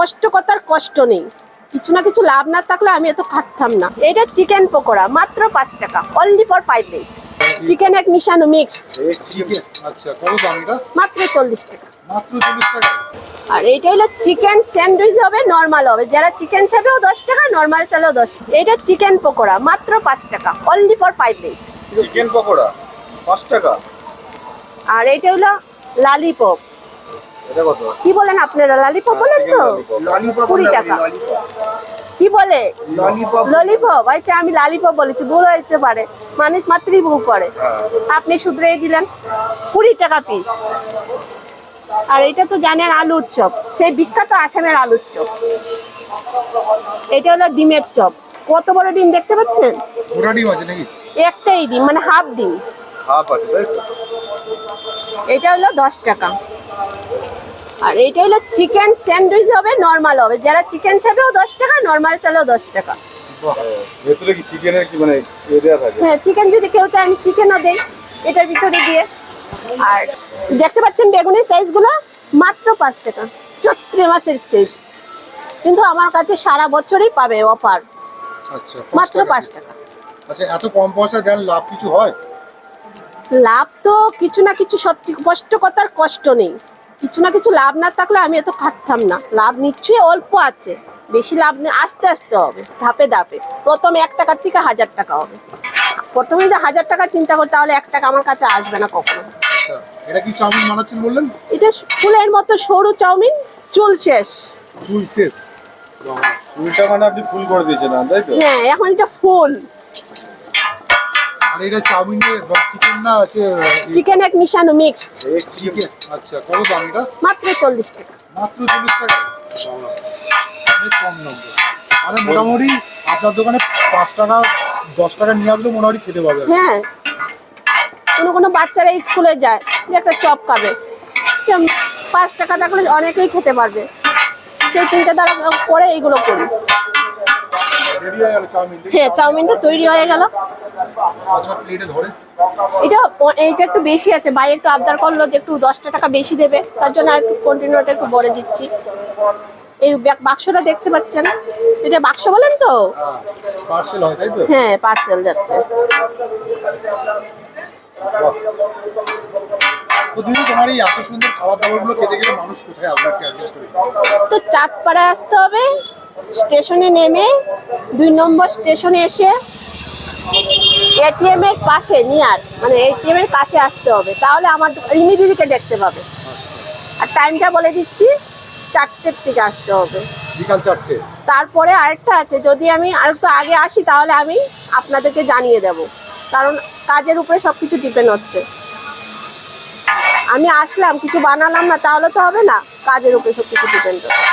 স্পষ্ট কথার কষ্ট নেই। কিছু না কিছু লাভ না থাকলে আমি এত খাটতাম না। এটা চিকেন পকোড়া মাত্র পাঁচ টাকা। Only for five days chicken এক মিশানো মিক্সড আচ্ছা এটা মাত্র চল্লিশ টাকা। আর এইটা হলো চিকেন স্যান্ডউইচ হবে নর্মাল হবে। যারা চিকেন চাইবেও দশ টাকা নর্মাল চালেও দশ এটা চিকেন পকোড়া মাত্র পাঁচ টাকা। Only for five days chicken pakora পাঁচ টাকা। আর এইটা হলো লালিপপ। এটা কি বলেন আপনারা? লালিপপ বলেন তো? কুড়ি টাকা। কি বলে? ললিপপ ললিপপ আচ্ছা আমি লালিপপ বলেছি ভুল হইতে পারে। মানুষ মাত্রই ভুল করে আপনি শুধরে দিলেন কুড়ি টাকা পিস আর এটা তো জানেন আলুর চপ। সেই বিখ্যাত আসামের আলুর চপ। এটা হলো ডিমের চপ। কত বড় ডিম দেখতে পাচ্ছেন? গোটা ডিম আছে নাকি? একটাই ডিম মানে হাফ ডিম। হাফ আছে এটা হলো দশ টাকা। আর এইটা হলো চিকেন স্যান্ডউইচ হবে নর্মাল হবে। যারা চিকেন চাইবেও দশ টাকা নর্মাল চালেও দশ টাকা। ভেতরে কি চিকেনের কি মানে এ দেওয়া থাকে? হ্যাঁ চিকেন যদি কেউ চায় আমি চিকেনও দেই এটার ভিতরে দিয়ে। আর দেখতে পাচ্ছেন বেগুনের সাইজগুলো মাত্র পাঁচ টাকা। চৈত্র মাসের চেয়ে কিন্তু আমার কাছে সারা বছরই পাবে অফার আচ্ছা মাত্র পাঁচ টাকা। আচ্ছা এত কম পয়সা দেন লাভ কিছু হয়? লাভ তো কিছু না কিছু সত্যি কষ্ট কথার কষ্ট নেই। কিছু না কিছু লাভ না থাকলে আমি এত খাটতাম না। লাভ নিশ্চয়ই অল্প আছে। বেশি লাভ নেই আস্তে আস্তে হবে ধাপে ধাপে। প্রথমে এক টাকার থেকে হাজার টাকা হবে। প্রথমে যে হাজার টাকা চিন্তা করতে তাহলে এক টাকা আমার কাছে আসবে না কখনো। আচ্ছা এটা কি চাউমিন বানাচ্ছেন বললেন? এটা ফুলের মতো সরু চাউমিন চুল শেষ। ফুল শেষ। ফুলটা মানে আপনি ফুল করে দিয়েছেন তাই তো? হ্যাঁ এখন এটা ফুল। আর এটা চাউমিনে চিকেন না আছে চিকেন এক মিশানো মিক্সড চিকেন আচ্ছা কত দাম এটা? মাত্র চল্লিশ টাকা। মাত্র চল্লিশ টাকা? অনেক কম নম্বর মানে মোটামুটি আপনার দোকানে পাঁচ টাকা দশ টাকা নিয়ে আসলেও মোটামুটি খেতে পাবে। হ্যাঁ। কোনো কোনো বাচ্চারা স্কুলে যায় যে একটা চপ খাবে। পাঁচ টাকা থাকলে অনেকেই খেতে পারবে। সেই চিন্তা দ্বারা করে এইগুলো করি হয়ে, চাউমিনটা তৈরি হয়ে গেল। একটু বেশি আছে। একটু আবদার করল একটু দশটা টাকা বেশি দেবে। তার জন্য আর একটু কন্টিনিউটা একটু দিচ্ছি। এই বাক্সটা দেখতে এটা বাক্স বলেন তো? হয় পার্সেল যাচ্ছে। তো চাঁদপাড়ায় আসতে হবে। স্টেশনে নেমে দুই নম্বর স্টেশনে এসে এটিএম এর পাশে নিয়ার মানে এটিএম এর কাছে আসতে হবে। তাহলে আমার রিমি দিদিকে দেখতে পাবে। আর টাইমটা বলে দিচ্ছি চারটের থেকে আসতে হবে। বিকাল চারটে। তারপরে আরেকটা আছে যদি আমি আরেকটু আগে আসি তাহলে আমি আপনাদেরকে জানিয়ে দেব। কারণ কাজের উপরে সব কিছু ডিপেন্ড হচ্ছে। আমি আসলাম কিছু বানালাম না তাহলে তো হবে না। কাজের উপরে সব কিছু ডিপেন্ড হচ্ছে।